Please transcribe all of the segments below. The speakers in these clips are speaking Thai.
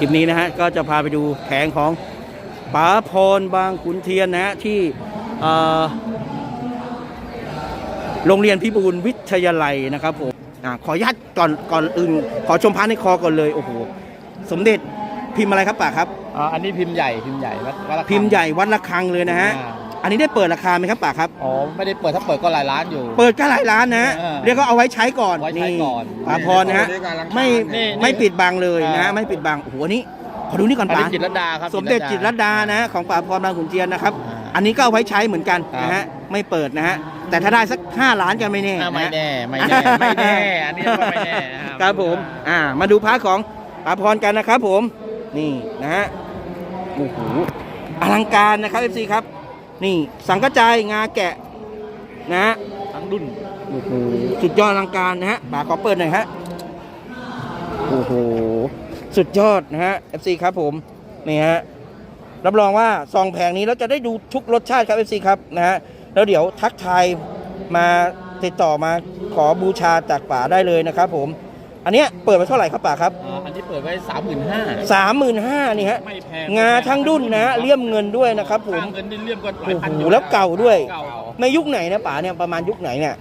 คลิปนี้นะฮะก็จะพาไปดูแผงของป๋าพรบางขุนเทียนนะฮะที่เอ่อโรงเรียนพิบูลวิทยาลัยนะครับผมอ่าขออนุญาตก่อนก่อนอื่น ขอชมพระในคอก่อนเลยโอ้โหสมเด็จพิมพ์อะไรครับป่าครับอ่าอันนี้พิมพ์ใหญ่พิมพ์ใหญ่วัดวัดระฆังพิมพ์ใหญ่วัดระฆังเลยนะฮะ อ่าอันนี้ได้เปิดราคาไหมครับป่าครับ อ๋อไม่ได้เปิดถ้าเปิดก็หลายล้านอยู่ เปิดก็หลายร้านนะฮะเออเรียกว่าเอาไว้ใช้ก่อนไว้ใช้ก่อนป๋าพรนะฮะ ไม่นี่ไม่ปิดบังเลยนะฮะอ่าไม่ปิดบัง โอ้โหอันนี้ ขอดูนี่ก่อนอันป๋านี้จิตรลดาครับ สมเด็จจิตรลดานะฮะของป๋าพรบางขุนเทียนนะครับ อ่าอันนี้ก็เอาไว้ใช้เหมือนกันครับ นะฮะ ไม่เปิดนะฮะ แต่ถ้าได้สัก 5 ล้านก็ไม่แน่อ่าไม่นะฮะ แน่ไม่แน่ไม่แน่อันนี้ก็ไม่แน่นะครับผม อ่า มาดูพระของป๋าพรกันนะครับผม นี่นะฮะ โอ้โห อลังการนะครับเอฟซีครับ นี่สังกระจายงาแกะนะฮะทั้งดุนโอ้โหสุดยอดอลังการนะฮะป๋าขอเปิดหน่อยฮะโอ้โหสุดยอดนะฮะ FC ครับผมนี่ฮะรับรองว่าซองแผงนี้เราจะได้ดูทุกรสชาติครับ FC ครับนะฮะแล้วเดี๋ยวทักทายมาติดต่อมาขอบูชาจากป๋าได้เลยนะครับผม อันเนี้ยเปิดไปเท่าไหร่ครับป๋าครับอ่าอันที่เปิดไว้สามหมื่นห้า สามหมื่นห้านี่ฮะไม่แพง งาทั้งดุนนะฮะเลี่ยมเงินด้วยนะครับผมค่าเงินนี่เลี่ยมก็หลายพันโอ้โหอยู่แล้วเก่าด้วย เก่าในยุคไหนนะป๋าเนี่ยประมาณยุคไหนเนี่ย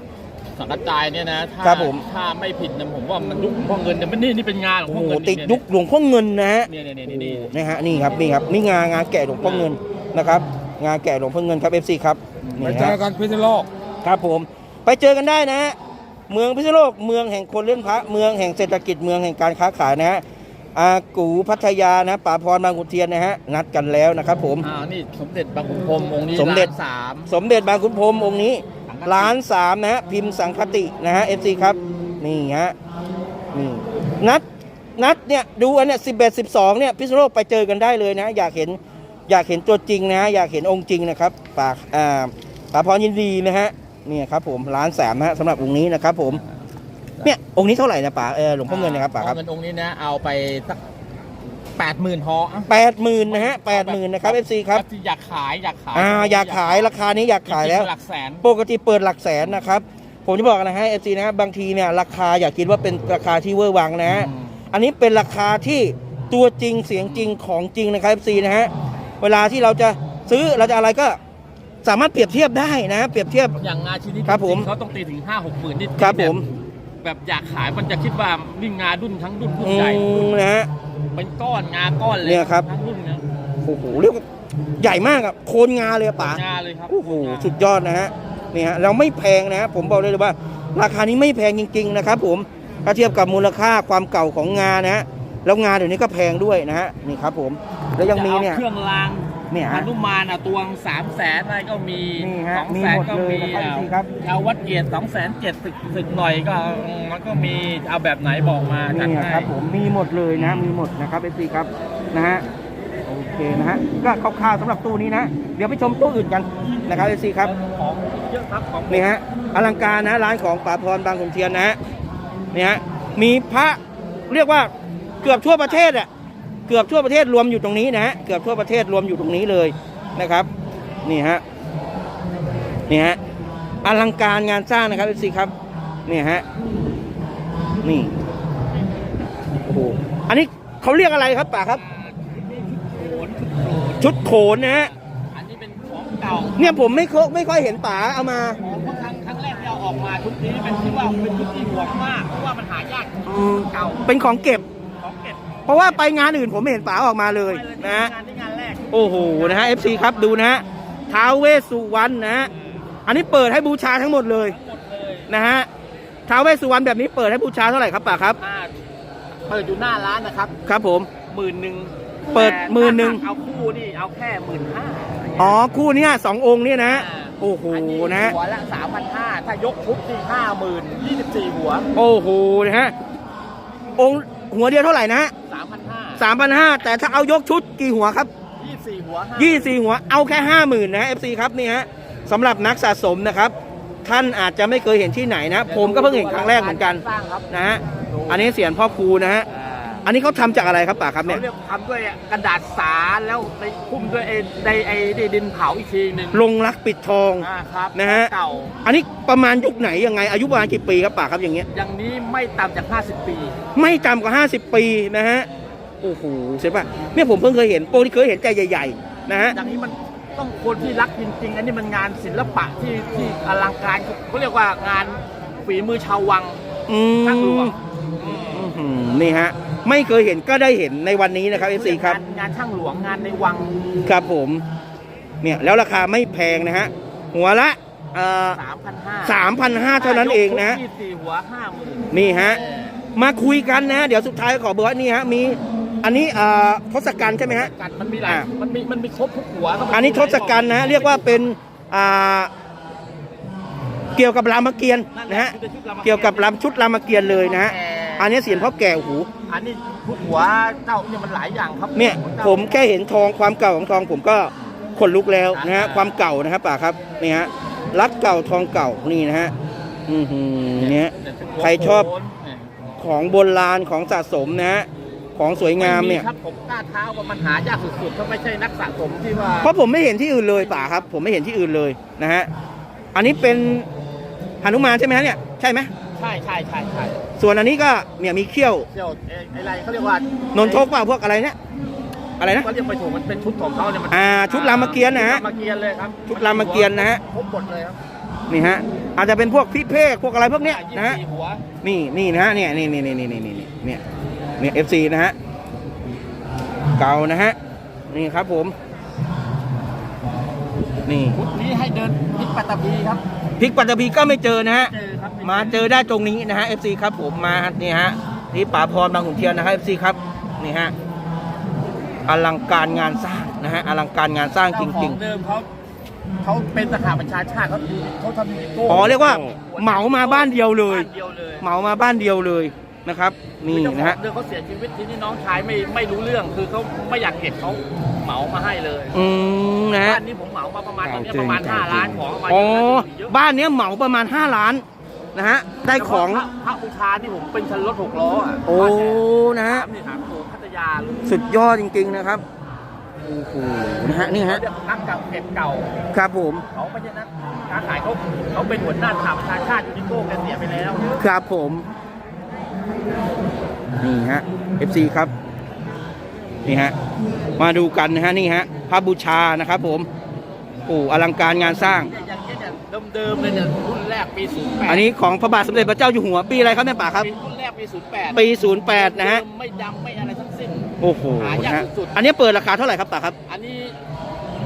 สังกัดจายเนี่ยนะถ้าครับผม ถ้าไม่ผิดนะผมว่ามันยุคพ่อเงินเนี่ยมันนี่นี่เป็นงานของโอ้พ่อโหเงินติดยุคหลวงพ่อเงินนะฮะ เนี่ยเนี่ยเนี่ยเนี่ยเนี่ยนะฮะนี่ครับนี่ครับนี่งางาแกะหลวงพ่อเงินนะครับงาแกะหลวงพ่อเงินครับ FC ครับไปนี่เจฮะอกันพิษณุโลก ครับผม ไปเจอกันได้นะฮะ เมืองพิษณุโลกเมืองแห่งคนเล่นพระเมืองแห่งเศรษฐกิจเมืองแห่งการค้าขายนะฮะอากูพัทยานะป่าพรบางขุนเทียนนะฮะนัดกันแล้วนะครับผมอ่านี่สมเด็จบางขุนพรหมองค์นี้สมเด็จล้านสามสมเด็จบางขุนพรหมองค์นี้สังฆติล้านสามนะฮะพิมพ์สังคตินะฮะ FC ครับนี่ฮะนี่นัดนัดเนี่ยดูอันเนี้ยสิบเอ็ดสิบสองเนี่ยพิษณุโลกไปเจอกันได้เลยนะ อยากเห็นอยากเห็นตัวจริงนะฮะอยากเห็นองค์จริงนะครับปากอ่าป่าพรยินดีนะฮะ เนี่ยครับผมล้านสามนะฮะสำหรับองค์นี้นะครับผมเนี่ยองค์นี้เท่าไหร่นะป่าเออหลวงพ่อเงินนะครับป่าครับเงินองค์นี้นะเอาไปสักแปดหมื่นฮออะแปดหมื่นนะฮะแปดหมื่นนะครับ FC ครับที่อยากขายอยากขายอ่าอยากขายราคานี้อยากขายแล้วจริงๆหลักแสนปกติเปิดหลักแสนนะครับผมจะบอกนะฮะเอซีนะบางทีเนี่ยราคาอย่าคิดว่าเป็นราคาที่เวอร์วังนะฮะอืมอันนี้เป็นราคาที่ตัวจริงเสียงจริงของจริงนะครับเอซีนะฮะเวลาที่เราจะซื้อเราจะอะไรก็ สามารถเปรียบเทียบได้นะ เปรียบเทียบ อย่างงานชิ้นนี้ครับผมจงๆเขาต้องตีถึงห้าหกหมื่นนี่ครับผม แบบแบบอยากขายมันจะคิดว่านี่งาดุนทั้งดุนดุนอืใหญ่มนะฮะ เป็นก้อนงาก้อนเลยเนี่ยครับ ทั้งดุนเนี่ยโอ้โหเรียกว่าใหญ่มากอะโคนงาเลยอะป๋างาเลยครับโอ้โหสุดยอดนะฮะนี่ฮะเราไม่แพงนะฮะผมบอกเลยเลยว่า ราคานี้ไม่แพงจริง ๆ นะครับ ผมถ้าเทียบกับมูลค่าความเก่าของงานะฮะแล้วงาเดี๋ยวนี้ก็แพงด้วยนะฮะนี่ครับ ผมแล้วยังมีเนี่ย จะอาเครื่องราง เนี่ยฮะฮนุมานอะตวงสามแสนอะไรก็มีนี่ฮะสองมีแสนหมดก็เลยมีนะครับอะพี่ครับเอาวัดเกียรติสองแสนเจ็ดสึกสึกหน่อยก็มันก็มีเอาแบบไหนบอกมาจัดนี่ให้ครับผมมีหมดเลยนะมีหมดนะครับเอซีครับนะฮะโอเคนะฮะก็คร่าวๆสำหรับตู้นี้นะ เดี๋ยวไปชมตู้อื่นกันนะครับเอซีครับ ของเยอะครับของนี่ฮะอลังการนะร้านของป๋าพรบางขุนเทียนนะฮะนี่ฮะมีพระเรียกว่าเกือบทั่วประเทศอะ เกือบทั่วประเทศรวมอยู่ตรงนี้นะฮะเกือบทั่วประเทศรวมอยู่ตรงนี้เลยนะครับ นี่ฮะนี่ฮะอลังการงานสร้างนะครับเอซีครับนี่ฮะนี่โอ้โหอันนี้เขาเรียกอะไรครับป๋าครับโขนชุดโขนนะฮะอันนี้เป็นของเก่าเนี่ยผมไม่เคยไม่ค่อยเห็นป๋าเอามาของครั้งครั้งแรกที่เอาออกมาชุดนี้เป็นที่ว่าเป็นชุดที่หวงมากเพราะว่ามันหายากอืมเก่าเป็นของเก็บของ เก็บเพราะว่าไปงานอื่นผมไม่เห็นป๋าออกมาเลยไปเลยนะฮะงานที่งานแรกโอ้โหนะฮะ FC ครับดูนะฮะท้าวเวสสุวรรณนะฮะอันนี้เปิดให้บูชาทั้งหมดเลยทั้งหมดเลยนะฮะท้าวเวสสุวรรณแบบนี้เปิดให้บูชาเท่าไหร่ครับป๋าครับ อ่าเปิดอยู่หน้าร้านนะครับครับผม หมื่นหนึ่งเปิดหมื่นหนึ่ง เอาคู่นี่เอาแค่หมื่นห้าอ๋อคู่เนี้ยสององค์เนี่ยนะโอ้โหนะฮะหัวละสามพันห้าถ้ายกชุดที่ห้าหมื่นยี่สิบสี่หัว โอ้โหนะฮะองค์ หัวเดียวเท่าไหร่นะสามพันห้าสามพันห้าแต่ถ้าเอายกชุดกี่หัวครับยี่สิบสี่หัวห้ายี่สี่หัวเอาแค่ห้าหมื่นนะ FC ครับนี่ฮะสำหรับนักสะสมนะครับ ท่านอาจจะไม่เคยเห็นที่ไหนนะ ผมก็เพิ่งเห็นครั้งแรกเหมือนกันสร้างครับนะฮะอันนี้เสียงพ่อครูนะฮะ อ่า อันนี้เขาทำจากอะไรครับป่าครับเขาเนี่ยเรียกทำด้วยกระดาษสาแล้วไปคุ้มด้วยไอ้ไอ้ไอ้ไอ้ดินเผาอีกทีหนึ่งลงรักปิดทอง อ่าครับนะฮะ เก่า อันนี้ประมาณยุคไหนยังไงอายุประมาณกี่ปีครับป่าครับอย่างเงี้ย อย่างนี้ไม่ต่ำจาก 50 ปี ไม่ต่ำกว่า 50 ปีนะฮะ โอ้โหเห็นปะเนี่ยผมเพิ่งเคยเห็นโปรที่เคยเห็นใจใหญ่ ๆ นะฮะ อย่างนี้มันต้องคนที่รักจริงๆ อันนี้มันงานศิลปะที่ที่อลังการเขาเรียกว่างานฝีมือชาววังอืช่างหลวมงอื้อหือนี่ฮะ ไม่เคยเห็นก็ได้เห็นในวันนี้นะครับเอฟซีครับ งานงานช่างหลวงงานในวังครับผม เนี่ยแล้วราคาไม่แพงนะฮะ หัวละเอ่อ3,500สามพันห้าเท่านั้นเองนะฮะ ยี่สี่หัวห้าหมื่นนี่ฮะ มาคุยกันนะ เดี๋ยวสุดท้ายขอเบอร์ว่านี่ฮะ มี อันนี้เอ่อทศกัณฐ์ใช่ไหมฮะ กัดมันมีหลายอะ มันมีมันมีครบทุกหัวครับอันนี้ทศกัณฐ์นะฮะเรียกว่าเป็นอ่าเกี่ยวกับรามเกียรติ์นะฮะเกี่ยวกับรามชุดรามเกียรติ์เลยนะฮะ อันนี้เสียงพ่อแก่โอ้โหอันนี้ทุกหัวเจ้าเนี่ยมันหลายอย่างครับเนี่ยผมแค่เห็นทองความเก่าของทองผมก็ขนลุกแล้วนะฮะความเก่านะครับป่าครับนี่ฮะรัดเก่าทองเก่านี่นะฮะอือหือเนี่ยใครชอบของโบราณของสะสมนะฮะของสวยงามเนี่ยไครับผมกล้าเท้าว่ามันหายากสุดๆถ้าไม่ใช่นักสะสมที่ว่าเพราะผมไม่เห็นที่อื่นเลยป่าครับ ผมไม่เห็นที่อื่นเลยนะฮะอันนี้เป็นหนุมานใช่ไหมฮะเนี่ยใช่ไหม ใช่ใช่ใช่ใช่ส่วนอันนี้ก็เนี่ยมีเขี้ยวเที่ยวเอ่ออะไรเขาเรียกว่านนทกเปล่าพวกอะไรเนี่ยอะไรนะเขาเรียกไปถูกมันเป็นชุดของเขาเนี่ยมันอ่าชุดรามเกียรติ์นะฮะรามเกียรติ์เลยครับชุดรามเกียรติ์นะฮะ ครบหมดเลยครับนี่ฮะอาจจะเป็นพวกพิเภกพวกอะไรพวกเนี้ยยี่นะฮะสิบสี่หัวนี่นี่นะฮะเนี่ยนี่นี่นี่นี่นี่นี่เนี่ยเนี่ยเอฟซีนะฮะเก่านะฮะนี่ครับผม นี่ชุดนี้ให้เดินพลิกปัตตภีครับ พริกปัตตภีก็ไม่เจอนะฮะเจอครับมาเจอได้ตรงนี้นะฮะเอฟซีครับผมมานี่ฮะนี่ป่าพรบางขุนเทียนนะครับเอฟซีครับนี่ฮะอลังการงานสร้างนะฮะอลังการงานสร้างจเจ้าขอริงเดิมเขาเขาเป็นสหประชาชาติเขาเขาทำยูนิโก้ๆอ๋อเรียกว่าเหมามาบ้านเดียวเลย บ้านเดียวเลย เหมามาบ้านเดียวเลย นะครับนี่เจ้าขนะองฮะเดิมเขาเสียชีวิตที่นี่น้องชายไม่ไม่รู้เรื่องคือเขาไม่อยากเก็บเขาเหมามาให้เลยอืมนะฮะบ้านนี้ผมเหมามาประมาณตอนนี้ประมาณ5ล้านของประมาณอ๋อเยอะบ้านเนี้ยเหมาประมาณ 5 ล้านนะฮะได้ของพระพระบูชาที่ผมเป็นคันรถหกล้ออะโอ้นะฮะถามนี่ถามโอ้พัทยาเลยสุดยอดจริง ๆนะครับโอ้โหนะฮะนี่ฮะเขาเรียกนักเก่าเก็บเก่า ครับผมเขาไม่ใช่นักค้าขายเขาเขาเป็นหัวหน้าสหประชาชาติยูนิโก้แกเสียไปแล้ว ครับผม นี่ฮะ FC ครับ นี่ฮะ มาดูกันนะฮะนี่ฮะพระบูชานะครับผมโอ้อลังการงานสร้างเนี่ยอย่างเงี้ยเนี่ยเดิมๆเลยเนี่ยรุ่นแรกปี08อันนี้ของพระบาทสมเด็จพระเจ้าอยู่หัวปีอะไรครับแม่ป่าครับปีรุ่นแรกปี08ปี 08 นะฮะเดิมไม่ดำไม่อะไรทั้งสิ้น โอ้โหหายากนะฮะสุดๆ อันนี้เปิดราคาเท่าไหร่ครับป่าครับ อันนี้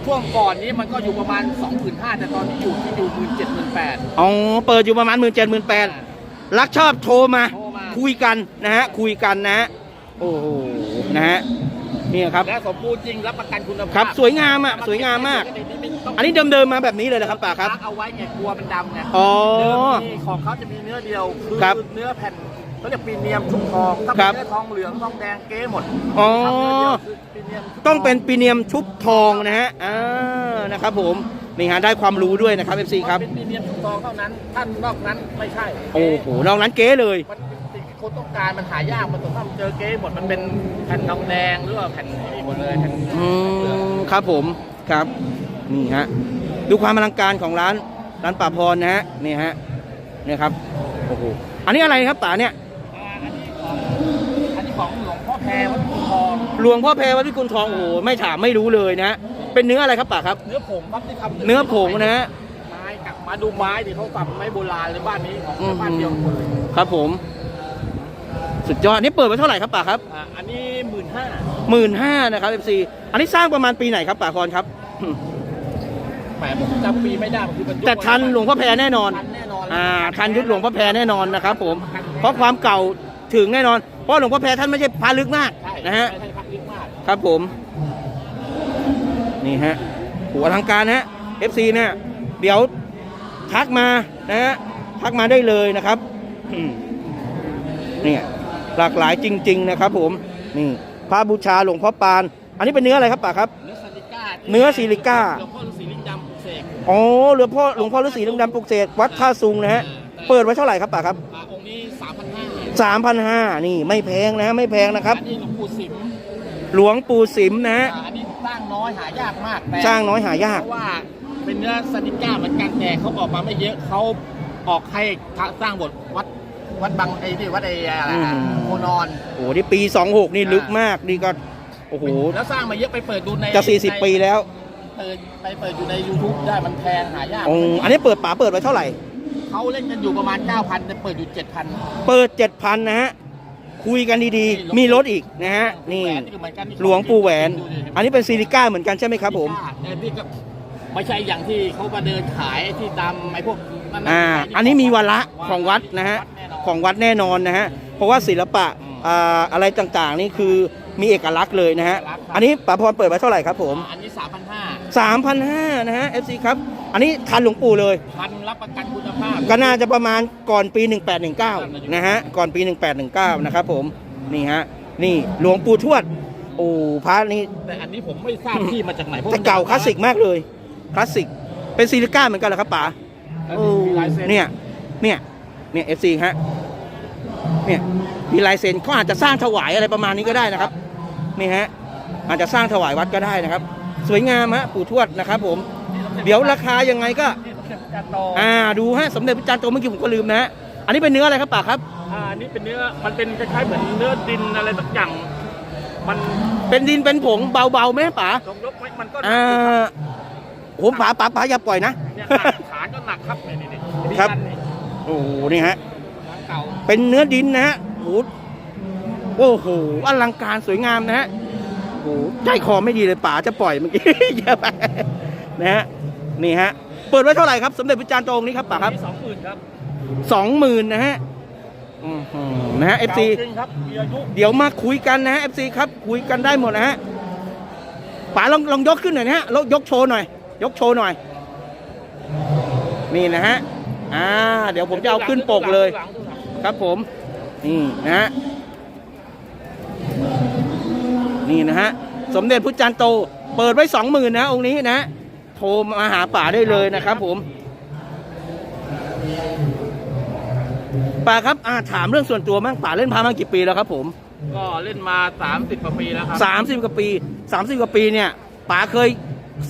ช่วงก่อนนี้มันก็อยู่ประมาณ 25,000แต่ตอนนี้อยู่ที่อยู่17,800 อ๋อ เปิดอยู่ประมาณหมื่นเจ็ดหมื่นแปดรักชอบโทรมาโทรมา คุยกันนะฮะคุยกันนะฮะโอ้โหนะฮะนี่ครับและสมบูรณ์จริงรับประกันคุณภาพครับสวยงามอะสวยงามมาก อันนี้เดิมๆมาแบบนี้เลยนะครับป่าครับพักเอาไว้ไงกลัวมันดำไงอ๋อเดิมทีของเขาจะมีเนื้อเดียวคือครับเนื้อแผ่นเขาเรียกพรีเมียมชุบทองถ้าครัเป็นบเนื้อทองเหลืองทองแดงเก๊หมดอ๋อทำเนื้อเดียวคือพรีเมียมชุบต้องเป็นปีเนียมชุบทองนะฮะอ่านะครับผมนี่ฮะได้ความรู้ด้วยนะครับ FC ครับเป็นพรีเมียมชุบทองเท่านั้นท่านนอกนั้นไม่ใช่โอ้โหนอกนั้นเก๋เลยมันเป็นสิ่งที่ คนต้องการมันหายากมันต้องทำเจอเก๊หมดมันเป็นแผ่นทองแดงหรือว่าแผ่นนี้หมดเลยแผ่นอืมครับผมครับนี่ฮะดูความอลังการของร้านร้านป่าพรนะฮะนี่ฮะนี่ครับโอ้โหอันนี้อะไรครับป่าเนี่ยอ่าอันนี้ของอันนี้ของหลวงพ่อแพรวัดภูทองหลวงพ่อแพรวัดพิกุลทองโอ้โหไม่ถามไม่รู้เลยนะเป็นเนื้ออะไรครับป่าครับ เนื้อผงครับที่ทำเนื้อผงนะฮะ ไม้กลับมาดูไม้ดิเขาตัดไม้โบราณเลยบ้านนี้ของอืม บ้านเดียวกันหมดเลย ครับผม สุดยอดนี่เปิดไว้เท่าไหร่ครับป่าครับอ่าอันนี้หมื่นห้าหมื่นห้านะครับ FC อันนี้สร้างประมาณปีไหนครับป่าพรครับ แหมผมจำปีไม่ได้มันคือมันยุคแต่ทันหลวงพ่อแพรแน่นอน ทันแน่นอนอ่าทันยุคหลวงพ่อแพรแน่นอนนะครับผมเพราะความเก่าถึงแน่นอน เพราะหลวงพ่อแพรท่านไม่ใช่พาลึกมากใช่นะฮะไม่ใช่พักลึกมากครับผม นี่ฮะหัวทางการฮะ FC เนี่ยเดี๋ยวทักมานะฮะทักมาได้เลยนะครับอืมเนี่ย หลากหลายจริง ๆ นะครับ ผมนี่พระบูชาหลวงพ่อปาน อันนี้เป็นเนื้ออะไรครับป่าครับ เนื้อซิลิก้าเนื้อซิลิก้าหลวงพ่อฤาษีลิงดำปลุกเสกอ๋อหลวงพ่อหลวงพ่อฤาษีลิงดำปลุกเสกวัดท่าซุงนะฮะเปิดไว้เท่าไหร่ครับป่าครับอ่าองค์นี้สามพันห้าสามพันห้านี่ไม่แพงนะไม่แพงนะครับอันนี้หลวงปู่สิมหลวงปู่สิมนะฮะอ่าอันนี้สร้างน้อยหายากมากแต่สร้างน้อยหายากเพราะว่าเป็นเนื้อซิลิก้าเหมือนกันแต่เขาออกมาไม่เยอะเขาออกให้พระสร้างบทวัด วัดบางไอ้ที่วัดไอ้อะไรอือะม โคนอนโอ้โหนี่ปี 26 นี่ลึกมากนี่ก็โอ้โหแล้วสร้างมาเยอะไปเปิดดูในจะ40 ปีแล้วเปิดไปเปิดอยู่ใน YouTube ได้มันแพงหายากองค์อันนี้เปิดป๋าเปิดไว้เท่าไหร่ เขาเล่นกันอยู่ประมาณ 9,000แต่เปิดอยู่ 7,000เปิด 7,000 นะฮะ คุยกันดีๆ มีรถอีกนะฮะ นี่ แหวนก็เหมือนกันหลวงปู่แหวน ดูดิอันนี้เป็นซิลิก้าเหมือนกันใช่ไหมครับผม แต่นี่ก็ไม่ใช่อย่างที่เขามาเดินขายที่ดำไอ้พวกนั่นอ่า อันนี้มีวาระของวัดนะฮะ ของวัดแน่นอนนะฮะเพราะว่าศิลปะอ่าอะไรต่างๆ นี่คือมีเอกลักษณ์เลยนะฮะอันนี้ป๋าพรเปิดไว้เท่าไหร่ครับผมอันนี้ 3,500 3,500นะฮะ FC ครับอันนี้ทันหลวงปู่เลย พันรับประกันคุณภาพก็น่าจะประมาณก่อนปี 1819 นะฮะ ก่อนปี 1819 นะครับผม นี่ฮะ นี่หลวงปู่ทวด โอ้พระนี่แต่อันนี้ผมไม่ทราบที่มาจากไหนพระแต่เก่าคลาสสิกมากเลย คลาสสิก เป็นซิลิก้าเหมือนกันเหรอครับป๋าแล้วโอ้มีลายเซ็นเนี่ย เนี่ยเนี่ย FC ฮะเนี่ยมีลายเซ็นเขาอาจจะสร้างถวายอะไรประมาณนี้ก็ได้นะครับนี่ฮะอาจจะสร้างถวายวัดก็ได้นะครับ สวยงามฮะปู่ทวดนะครับ ผม เดี๋ยวราคายังไงก็นี่สมเด็จพระจันทร์โตอ่าดูฮะสมเด็จพระจันทร์โตเมื่อกี้ผมก็ลืมนะฮะอันนี้เป็นเนื้ออะไรครับป๋าครับอ่าอันนี้เป็นเนื้อมันเป็นคล้ายๆเหมือนเนื้อดินอะไรสักอย่างมันเป็นดินเป็นผงเบาๆไหมป๋าลงยกไว้มันก็หนัอ่กอยู่ครับาผมป๋าป๋าป๋าอย่าปล่อยนะเนี่ยหนักฐานก็หนักครับนี่นี่นี่ครับนี่นี่ โอ้โหนี่ฮะของเก่าเป็นเนื้อดินนะฮะโอ้โหโอ้โหอลังการสวยงามนะฮะโอ้โหใจคอไม่ดีเลยป๋าจะปล่อยเมื่อกี้เยอะไปนะฮะนี่ฮะเปิดไว้เท่าไหร่ครับสมเด็จพระจารย์โตองค์นี้ครับป๋าครับมีสองหมื่นครับสองหมื่นนะฮะอื้อหือนะฮะ FC เก่าจริงครับมีอายุเดี๋ยวมาคุยกันนะฮะ FC ครับคุยกันได้หมดนะฮะป๋าลองลองยกขึ้นหน่อยนะฮะแล้วยกโชว์หน่อย ยกโชว์หน่อย นี่นะฮะ อ่า เดี๋ยวผมจะเอาขึ้นปกเลยหงหงครับผม นี่นะฮะ นี่นะฮะ สมเด็จพุทธจารย์โต เปิดไว้สองหมื่นนะองค์นี้นะ โทรมาหาป่าได้เลยนะครับผม ป่าครับอ่าถามเรื่องส่วนตัวมั่งป่าเล่นพามากี่ปีแล้วครับผม ก็เล่นมา 30กว่าปีแล้วครับสามสิบกว่าปีสามสิบกว่าปีเนี่ย ป่าเคย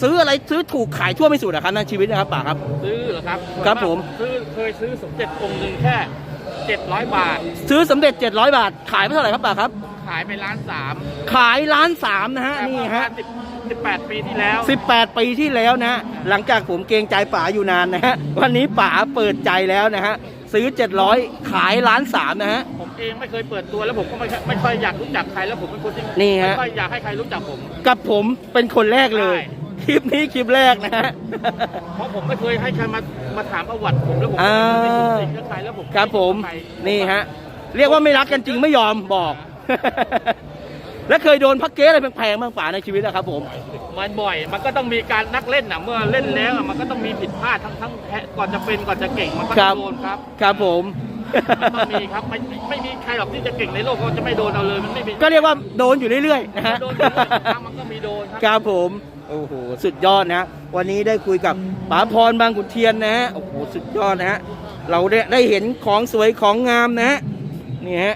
ซื้ออะไรซื้อถูกขายทั่วไม่สุดอะครับในชีวิตนะครับป่าครับ ซื้อเหรอครับครับผม ซื้อเคยซื้อสมเด็จองค์หนึ่งแค่700บาท ซื้อสำเร็จ700บาท ขายไปเท่าไหร่ครับป่าครับ ขายไปล้านสามขายล้านสามนะฮะนี่ฮะสิบแปดปีที่แล้ว18ปีที่แล้วนะฮะหลังจากผมเกรงใจป๋าอยู่นานนะฮะวันนี้ป๋าเปิดใจแล้วนะฮะซื้อ 700 ขายล้านสามนะฮะ ผมเองไม่เคยเปิดตัวแล้วผมก็ไม่ค่อยไม่ค่อยอยากรู้จักใครแล้วผมเป็นคนที่นี่ฮะไม่ค่อยอยากให้ใครรู้จักผม กับผมเป็นคนแรกเลยใช่ คลิปนี้คลิปแรกนะฮะ เพราะผมไม่เคยให้ใครมามาถามประวัติผมแล้วผมอ่า ไม่เคยรู้จักใครแล้วผมครับผมใครนี่ฮะ เรียกว่าไม่รักกันจริงไม่ยอมบอก แล้วเคยโดนพักเก๊อะไรแพงๆบ้างป๋าในชีวิตนะครับผม มันบ่อย มันก็ต้องมีการนักเล่นนะเมื่อเล่นแล้วอะมันก็ต้องมีผิดพลาดทั้งทั้งแพ้ก่อนจะเป็นก่อนจะเก่งมันก็ครัจะบ โดนครับครับผม มันต้องมีครับไม่ไม่ไม่มีใครหรอกที่จะเก่งในโลกเขาจะไม่โดนเอาเลยมันไม่มีก็เรียกว่าโดนอยู่เรื่อยๆนะฮะ โดนอยู่เรื่อยๆครั้งมันก็มีโดนครับครับผม โอ้โหสุดยอดนะ วันนี้ได้คุยกับป๋าพรบางขุนเทียนนะฮะโอ้โหสุดยอดนะฮะเราได้ได้เห็นของสวยของงามนะฮะนี่ฮะ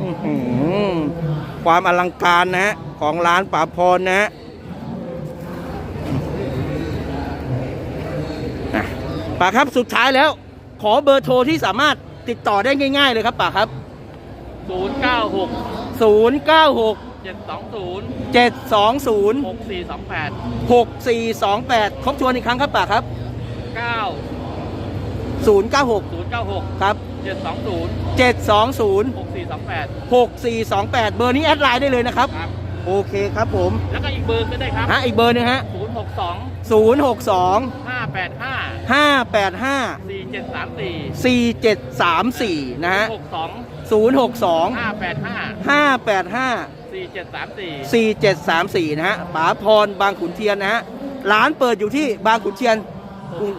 อื้อหือความอลังการนะฮะของร้านป๋าพรนะฮะอะป๋าครับสุดท้ายแล้ว ขอเบอร์โทรที่สามารถติดต่อได้ง่าย ๆ เลยครับป๋าครับศูนย์เก้าหก096 เจ็ดสองศูนย์720หกสี่สองแปด6428 ครบทวนอีกครั้งครับป่าครับเก้า096ศูนย์เก้าหกครับเจ็ดสองศูนย์720หกสี่สองแปด6428 เบอร์นี้แอดไลน์ได้เลยนะครับ ครับ โอเคครับผมแล้วก็อีกเบอร์ก็ได้ครับ ฮะอีกเบอร์หนึงฮะศูนย์หกสอง062ห้าแปดห้า585สี่เจ็ดสามสี่4734 นะฮะหกสอง062ห้าแปดห้า585 สี่เจ็ดสามสี่4734นะฮะป๋าพรบางขุนเทียนนะฮะร้านเปิดอยู่ที่บางขุนเทียน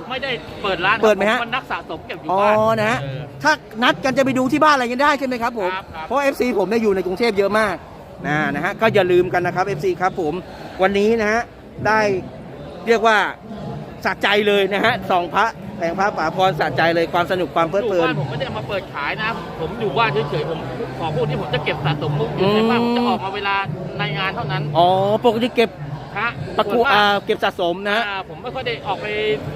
ไม่ได้เปิดร้านเปิดไหมฮะผเป็นนักสะสมเก็บอยู่อ๋อบ้านนะฮะเออ ถ้านัดกันจะไปดูที่บ้านอะไรกันได้ใช่ไหมครับผม ครับครับ เพราะ FC ผมเนี่ยอยู่ในกรุงเทพเยอะมากนะนะฮะก็อย่าลืมกันนะครับ FC ครับผมวันนี้นะฮะได้เรียกว่าสะใจเลยนะฮะสองพระ แผงพระป่าพรสะใจเลยความสนุกความเพลิดอยู่เพลินบ้านผมไม่ได้เอามาเปิดขายนะ ผมอยู่บ้านเฉยๆผมขอพูดที่ผมจะเก็บสะสมมุกอยู่ในบ้านอืมผมจะออกมาเวลาในงานเท่านั้นอ๋อปกติเก็บพระประกวดส่วนมากอ่าเก็บสะสมนะฮะอ่าผมไม่ค่อยได้ออกไป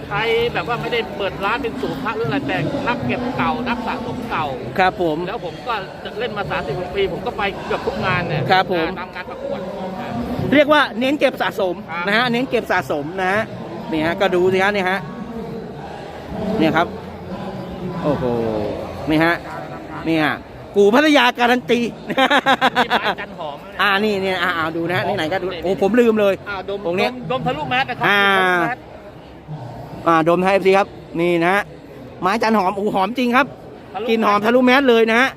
ใช้แบบว่าไม่ได้เปิดร้านเป็นศูนย์พระหรืออะไรแต่นักเก็บเก่านักสะสมเก่า ครับผม แล้วผมก็เล่นมา30กว่าปี ผมก็ไปเกือบทุกงานเนี่ยครับผม ตามงานประกวดนะเรียกว่าเน้นเก็บสะสมครับ นะฮะเน้นเก็บสะสมนะฮะนี่ฮะก็ดูสิฮะนี่ฮะ เนี่ยครับ โอ้โหนี่ฮะนี่ฮะกูพัทยาการันตีนี่ไม้จันหอมนะอ่านี่เนี่ยอ่าเอาดูนะฮะนี่ไหนก็ดูโอ้ผมลืมเลยอ่าดมตรงเนี้ยดมดมทะลุแมสนะครัอ่าดมทะลุแมสอ่าดมไทยเอฟซีครับ นี่นะฮะไม้จันหอมอู้หอมจริงครับทะลุกลินหอมทะลุแมสเลยนะฮะ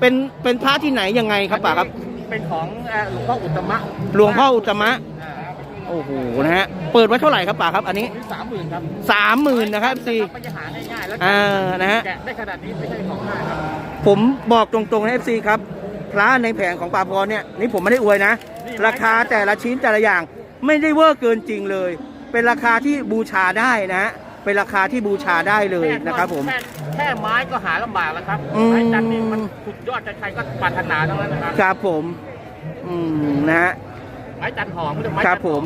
เป็นเป็นพระที่ไหนยังไงครับป่าครับ เป็นของเอ่อหลวงพ่ออุตตมะหลวงพ่ออุตตมะอ่า โอ้โหนะฮะเปิดไว้เท่าไหร่ครับป่าครับ อันนี้นี่สามหมื่นครับสามหมื่นนะครับซีไม่จะหาง่ายๆแล้วอ่านะฮะแกะได้ขนาดนี้ไม่ใช่ของง่ายครับผมบอกตรงๆนะเอฟซีครับพระในแผงของป่าพรเนี่ยนี่ผมไม่ได้อวยนะ ราคาแต่ละชิ้นแต่ละอย่าง ไม่ได้เวอร์เกินจริงเลย เป็นราคาที่บูชาได้นะฮะเป็นราคาที่บูชาได้เลยนะครับผมแแค่ไม้ก็หาลำบากแล้วครับอืมไม้จันนี่มันสุดยอดใครๆก็ปรารถนาทั้งนั้นนะครับครับผม อืมนะฮะ ไม้จันหอมไม่ใช่ไม้ครับจันหผอม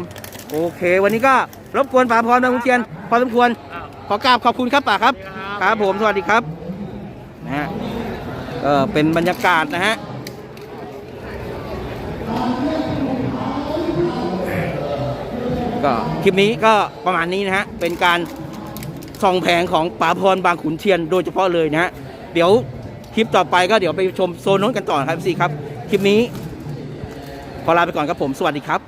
โอเค วันนี้ก็รบกวนป่าพรบางขุนเทียน พอสมควรอ้าวขอกราบขอบคุณครับป่าครับ ครับผม สวัสดีครับนะฮะเออเป็นบรรยากาศนะฮะก็คลิปนี้ก็ประมาณนี้นะฮะ เป็นการส่องแผงของป๋าพรบางขุนเทียนโดยเฉพาะเลยนะฮะ เดี๋ยวคลิปต่อไปก็เดี๋ยวไปชมโซนโน้นกันต่อครับสี่ครับ คลิปนี้ ขอลาไปก่อนครับผม สวัสดีครับ